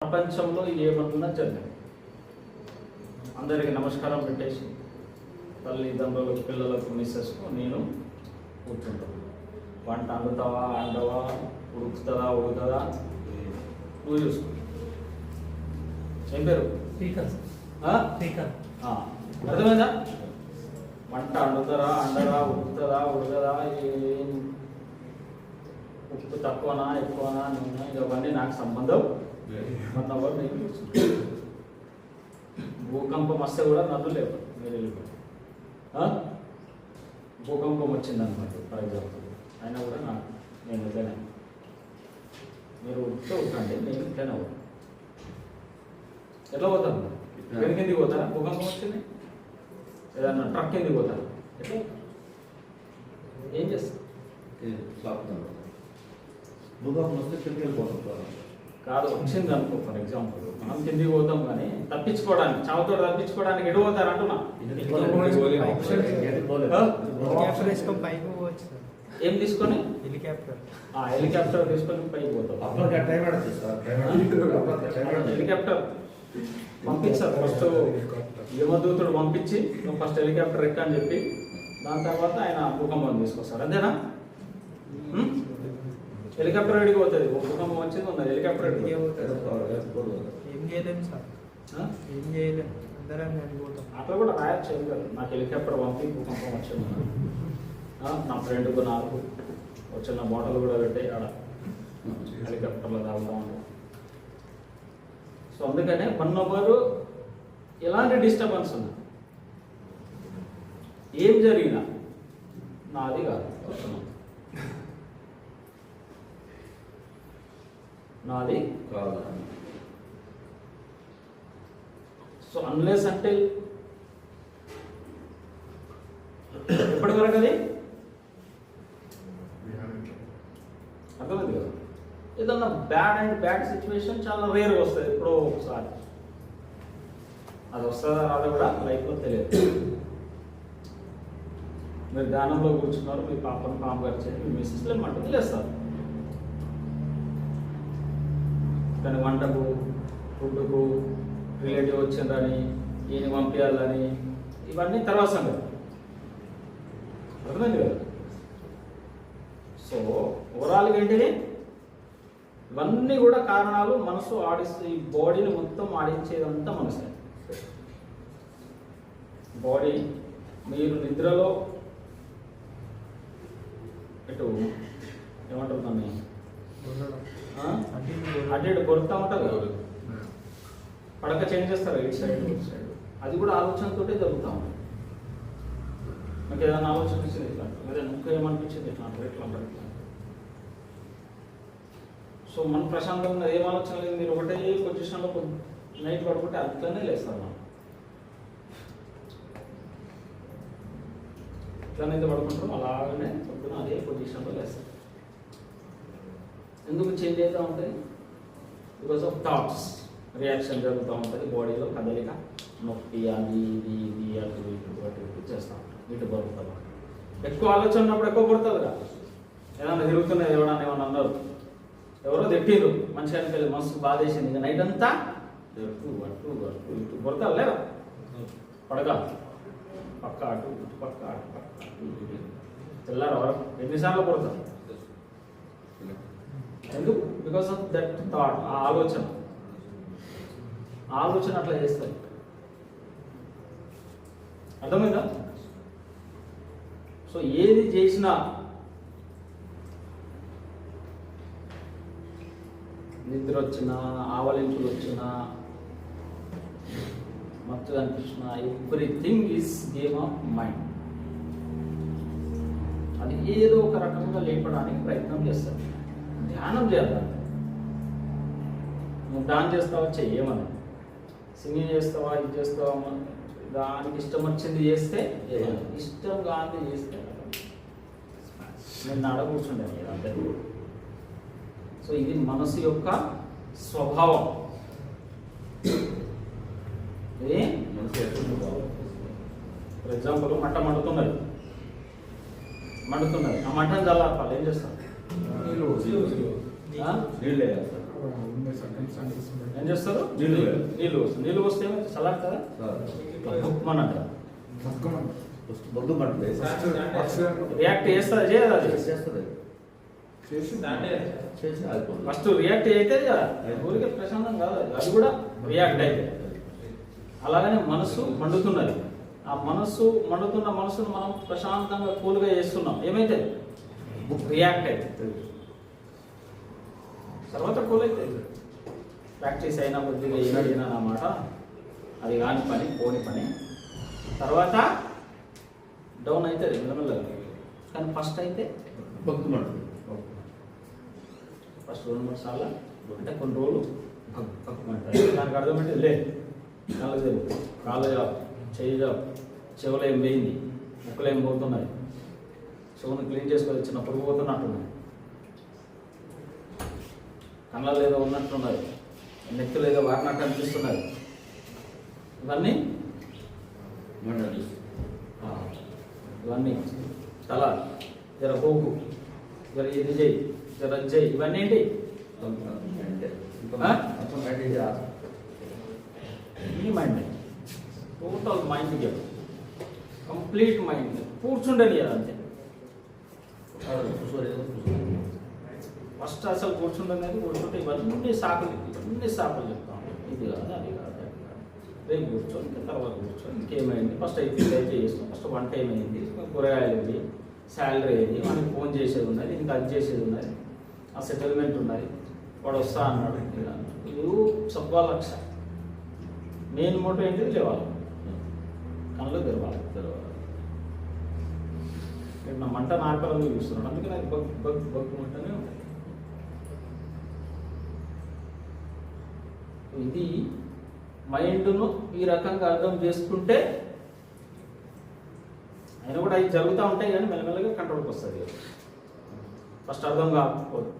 ప్రపంచంలో ఏమన్నా జరిగింది అందరికి నమస్కారం పెట్టేసి తల్లిదండ్రులకు పిల్లలకు మిస్సెస్కు నేను కూర్చుంటాను. వంట వండుతావా అండవా ఉడుకుతుందా ఉడుకుతుందా? నువ్వు చూసుకో. ఏం పేరు? అర్థమైందా? వంట వండుతారా అండరా ఉడుకుతుందా ఉడకదా ఏం? ఉప్పు తక్కువనా ఎక్కువనా నూనె? ఇవన్నీ నాకు సంబంధం వన్ అవర్ నేను భూకంపం వస్తే కూడా నదులు లేవు మీరు వెళ్ళిపోయి భూకంపం వచ్చింది అనమాట ఫర్ ఎగ్జాంపుల్ అయినా కూడా నాకు నేను ఇట్లనే మీరు ఉంటే ఉట్టండి నేను ఇట్లనే ఉంటాను ఎట్లా పోతాను వెనక కిందికి పోతారా భూకంపం వచ్చింది ఏదన్నా ట్రక్ కిందికి పోతారా ఎట్లా ఏం చేస్తాను భూకంపం వస్తే కిందకి వెళ్ళిపోతాను కాదు వచ్చింది అనుకో ఫర్ ఎగ్జాంపుల్ మనం కిందికి పోతాం కానీ తప్పించుకోవడానికి చావుతో తప్పించుకోవడానికి ఎటు పోతారు అంటున్నా. పైకి సార్ ఏం తీసుకొని? హెలికాప్టర్ ఆ హెలికాప్టర్ తీసుకొని పైకి పోతాం. సార్ హెలికాప్టర్ పంపించారు. ఫస్ట్ యమదూతుడు పంపించి నువ్వు ఫస్ట్ హెలికాప్టర్ ఎక్క అని చెప్పి దాని తర్వాత ఆయన భూకంపం తీసుకొస్తారు. అంతేనా? హెలికాప్టర్ ఎడికి పోతుంది. ఒక భూకంపం వచ్చింది ఉన్నది హెలికాప్టర్ పోతుంది. ఏం చేయలేము సార్? ఏం చేయలేము అందరం వెళ్ళిపోతాం అట్లా కూడా రాయొచ్చు ఏం కాదు. నాకు హెలికాప్టర్ పంపి భూకంపం వచ్చింది నా ఫ్రెండ్కు నాకు వచ్చిన బాటలు కూడా పెట్టాయి ఆడ. హెలికాప్టర్లో తాగుతా ఉంటాం. సో అందుకనే వన్ అవర్ ఎలాంటి డిస్టర్బెన్స్ ఉంది ఏం జరిగినా నాది కాదు. నాది కాదు. సో అన్లెస్ అంటే ఎప్పటి వరకు అది? అర్థమైంది కదా? ఏదన్నా బ్యాడ్ అండ్ బ్యాడ్ సిచ్యువేషన్ చాలా రేర్ వస్తుంది ఎప్పుడో ఒకసారి. అది వస్తుందా రాదో కూడా లైఫ్లో తెలియదు. మీరు ధ్యానంలో కూర్చున్నారు మీ పాపను పాము గడిచేది మీ మిస్సెస్లో మంట తెలియస్తారు దాని వంటకు ఫుడ్కు రిలేటివ్ వచ్చిందని ఈయన పంపించాలని ఇవన్నీ తర్వాత సంగతి. అర్థమైంది కదా? సో ఓవరాల్గా ఏంటిది? ఇవన్నీ కూడా కారణాలు మనసు ఆడిస్తే ఈ బాడీని మొత్తం ఆడించేదంతా మనసే. బాడీ మీరు నిద్రలో ఇటు ఏమంటారు దాన్ని? అటు ఇటు కొరుతా ఉంటుంది కదా. పడక చేంజ్ చేస్తారు ఇటు సైడ్ ఇటు సైడ్ అది కూడా ఆలోచనతోటే జరుగుతూ ఉంటుంది నాకు ఏదైనా ఆలోచన వచ్చింది ఇట్లా లేదా ఇంకా ఏమనిపించింది ఇట్లా అంటారు ఇట్లా అంటారు ఇట్లా సో మన ప్రశాంతంగా ఏం ఆలోచన లేదు మీరు ఒకటే పొజిషన్లో నైట్ పడుకుంటే అంతనే లేస్తారు మనం. ఎట్లనైతే పడుకుంటాం అలాగనే పొద్దున అదే పొజిషన్లో లేస్తారు ఎందుకు చేంజ్ అవుతూ ఉంటుంది బికాస్ ఆఫ్ థాట్స్ రియాక్షన్ జరుగుతూ ఉంటుంది బాడీలో కదలిక నొప్పి అది ఇది ఇది అటు ఇటు అటు ఇటు చేస్తూ ఉంటాం ఇటు పడుతుంది ఎక్కువ ఆలోచన ఉన్నప్పుడు ఎక్కువ పడుతుంది కదా. ఏదన్నా తిరుగుతున్నది ఎవడన్నా ఏమన్నా అన్నారు. ఎవరో తిట్టిరు మంచిగా వెళ్ళి మస్తు బాధేసింది ఇంకా నైట్ అంతా అటు అటు అటు ఇటు కొడతారు లేదా పడక. పక్క అటు ఇటు పక్క అటు పక్క అటు తెల్లారు వరకు ఎన్నిసార్లు కొడతారు? ఎందుకు? బికాస్ ఆఫ్ దట్ థాట్ ఆ ఆలోచన. ఆ ఆలోచన అట్లా చేస్తారు. అర్థమైందా? సో ఏది చేసినా నిద్ర వచ్చినా ఆవలింపులు వచ్చినా మత్తు అనిపించిన everything is game of mind. అది ఏదో ఒక రకంగా లేపడానికి ప్రయత్నం చేస్తారు. ధ్యానం చేయాలి. నువ్వు డాన్స్ చేస్తావా? చెయ్యమని. సింగింగ్ చేస్తావా? ఇది చేస్తావా? దానికి ఇష్టం వచ్చింది చేస్తే. ఇష్టం కాంతి చేస్తే నేను నడ కూర్చుండే అంతే. సో ఇది మనసు యొక్క స్వభావం. ఇది ఫర్ ఎగ్జాంపుల్ మంట మండుతున్నది. మండుతున్నది. ఆ మంటను చల్లార్పాలి ఏం చేస్తాం ఏం చేస్తారు? నీళ్ళు. నీళ్ళు వస్తుంది నీళ్ళు వస్తే ఏమైంది చల్లారుతుందా ఫస్ట్ రియాక్ట్ చేస్తా చేయదు అది? చేస్తుంది చేసి చేసి ఆగిపోతుంది ఫస్ట్ రియాక్ట్ అయితే కదా ఊరికే ప్రశాంతం కాదు. అది. అది కూడా రియాక్ట్ అయితే. అలాగనే మనసు మండుతున్నది. ఆ మనస్సు మండుతున్న మనసును మనం ప్రశాంతంగా కూల్గా చేస్తున్నాం. ఏమైతే? రియాక్ట్ అయితే. తర్వాత కూల్ అయితే ప్రాక్టీస్ అయినా కొద్దిగా ఏమైనా అన్నమాట అది కాని పని పోని పని. తర్వాత డౌన్ అవుతుంది మెల్లమెల్లగా కానీ ఫస్ట్ అయితే ఫస్ట్ రెండు మూడు సార్లు అంటే కొన్ని రోజులు. దానికి అర్థం అంటే లే కళ్ళు తెలు కాళ్ళు జాబ్ చెయ్యి జాబ్ చెవులు ఏం పోయింది ముక్కలు ఏం పోతున్నాయి. చెవును క్లీన్ చేసుకొని చిన్న పురుగు పోతున్నట్టున్నాయి కళ్ళలో ఏదో ఉన్నట్టున్నది నెత్తులు ఏదో వాడినట్టు అనిపిస్తున్నది ఇవన్నీ? ఇవన్నీ. తల జర పోగు జర ఇది చేయి జర చేయి. ఇవన్నీ ఏంటి? మీ mind total mind game complete mind కూర్చుండని అంతే. కూర్చోలేదు కూర్చోలేదు. ఫస్ట్ అసలు కూర్చుండనేది కూర్చుంటే ఇవన్నీ సాకులు ఇవన్నీ సాకులు చెప్తాం. ఇది కాదు అది కాదు అది కాదు. రేపు కూర్చొని ఇంకా తర్వాత కూర్చొని ఇంకేమైంది? ఫస్ట్ అయితే అయితే చేస్తాం. ఫస్ట్ వంట ఏమైంది? కూరగాయలు ఏంటి శాలరీ ఏంటి మనకి ఫోన్ చేసేది ఉన్నది ఇంకా అది చేసేది ఉన్నది. ఆ సెటిల్మెంట్ ఉన్నది. వాడు వస్తా అన్నాడు. ఇలా ఇది సబ్బా లక్ష మెయిన్ మోటో ఏంటిది లేవాలి. కళ్ళు తెరవాలి. తెరవాలి. నేను నా మంట నార్పరంగా చూస్తున్నాడు అందుకే నాకు బగ్ బగ్ బగ్ మంటనే ఉంది ఇది మైండ్ను ఈ రకంగా అర్థం చేసుకుంటే అయినా కూడా అవి జరుగుతూ ఉంటాయి కానీ మెల్లమెల్లగా కంట్రోల్కి వస్తుంది ఫస్ట్ అర్థం కాకపోదు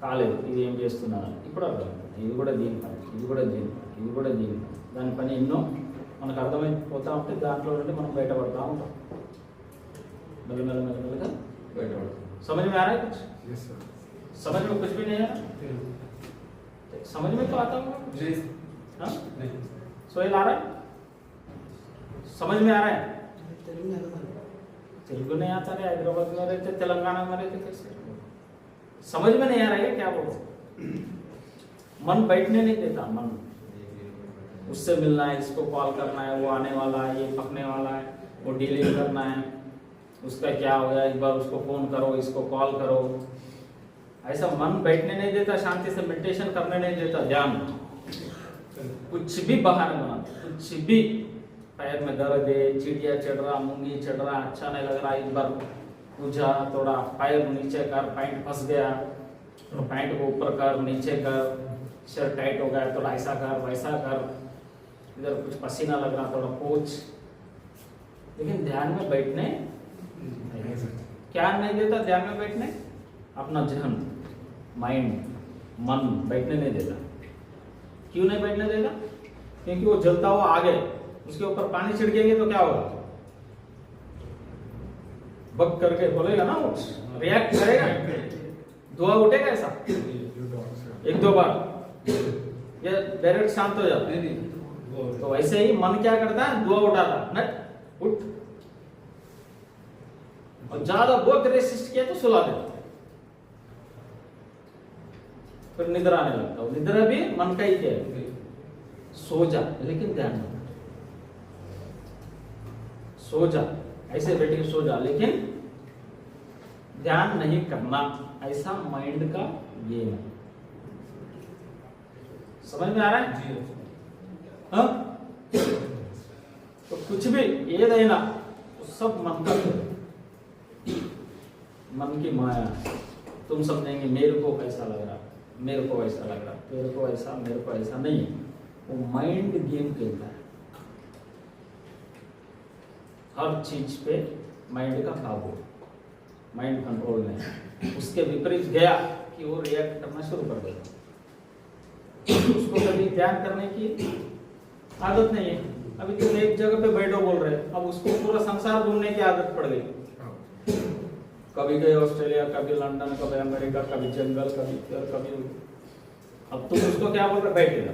కాలేదు ఇది ఏం చేస్తున్నాను ఇప్పుడు అర్థం ఇది కూడా దీని పని ఇది కూడా దీని పని ఇది కూడా దీని పని దాని పని ఎన్నో మనకు అర్థమైపోతూ ఉంటే దాంట్లో నుండి మనం బయటపడతా ఉంటాం మెల్లమెల్ల మెల్లమెల్లగా బయటపడతాం समझ में आ रहा है कुछ ఎస్ సార్ समझ में कुछ भी नहीं है समझ में तो आता होगा। हाँ? सोहेल आ रहा है? समझ में आ रहा है? तेलुगु नहीं आता रे हैदराबाद में रहते तेलंगाना में रहते कैसे? समझ में नहीं आ रहा है क्या बोलो मन बैठने नहीं देता मन। उससे मिलना है इसको कॉल करना है वो आने वाला है ये पकने वाला है वो डीलिंग करना है। उसका क्या हो गया एक बार उसको फ़ोन करो इसको कॉल करो। ऐसा मन बैठने नहीं देता शांति से मेडिटेशन करने नहीं देता ध्यान। कुछ भी बहाने बनाते कुछ भी पैर में दर्द है चिड़िया चढ़ रहा मूँगी चढ़ रहा अच्छा नहीं लग रहा एक बार पूछा थोड़ा पैर नीचे कर पैंट फंस गया तो पैंट को ऊपर कर नीचे कर शर्ट टाइट हो गया थोड़ा ऐसा कर वैसा कर इधर कुछ पसीना लग रहा थोड़ा पोछ। लेकिन ध्यान में बैठने क्या नहीं देता ध्यान में बैठने? अपना जहन। माइंड मन बैठने नहीं देता। क्यों नहीं बैठने देगा क्योंकि वो जलता हुआ आगे उसके ऊपर पानी छिड़केंगे तो क्या होगा? बग करके बोलेगा ना वो रिएक्ट करेगा। धुआँ उठेगा ऐसा? एक दो बार। ये डायरेक्ट शांत हो जाता है। तो वैसे ही मन क्या करता है? धुआँ उठाता है। उठ। और ज़्यादा बहुत रेसिस्ट किया तो सुला देता है फिर निद्र आने लगता हूँ। निद्रा भी मन का ही है? सो जा लेकिन ध्यान सो जा ऐसे बैठे सो जा लेकिन ध्यान नहीं करना ऐसा माइंड का गेम है। समझ में आ रहा है? हाँ? तो कुछ भी ये देना तो सब मन का मन की माया। तुम समझेंगे मेरे को कैसा लग रहा है? मेरे को ऐसा लग रहा, तेरे को ऐसा, मेरे को ऐसा नहीं है। वो माइंड गेम खेलता है। हर चीज़ पे माइंड का काबू। माइंड कंट्रोल में। उसके विपरीत गया कि वो रिएक्ट करना शुरू कर देगा। उसको कभी ध्यान करने की आदत नहीं है। अभी तुम एक जगह पे बैठो बोल रहे अब उसको पूरा संसार घूमने की आदत पड़ गई। कभी गए ऑस्ट्रेलिया, कभी लंदन, कभी अमेरिका, कभी जंगल, कभी कभी। अब तुम उसको क्या बोल रहे बैठेगा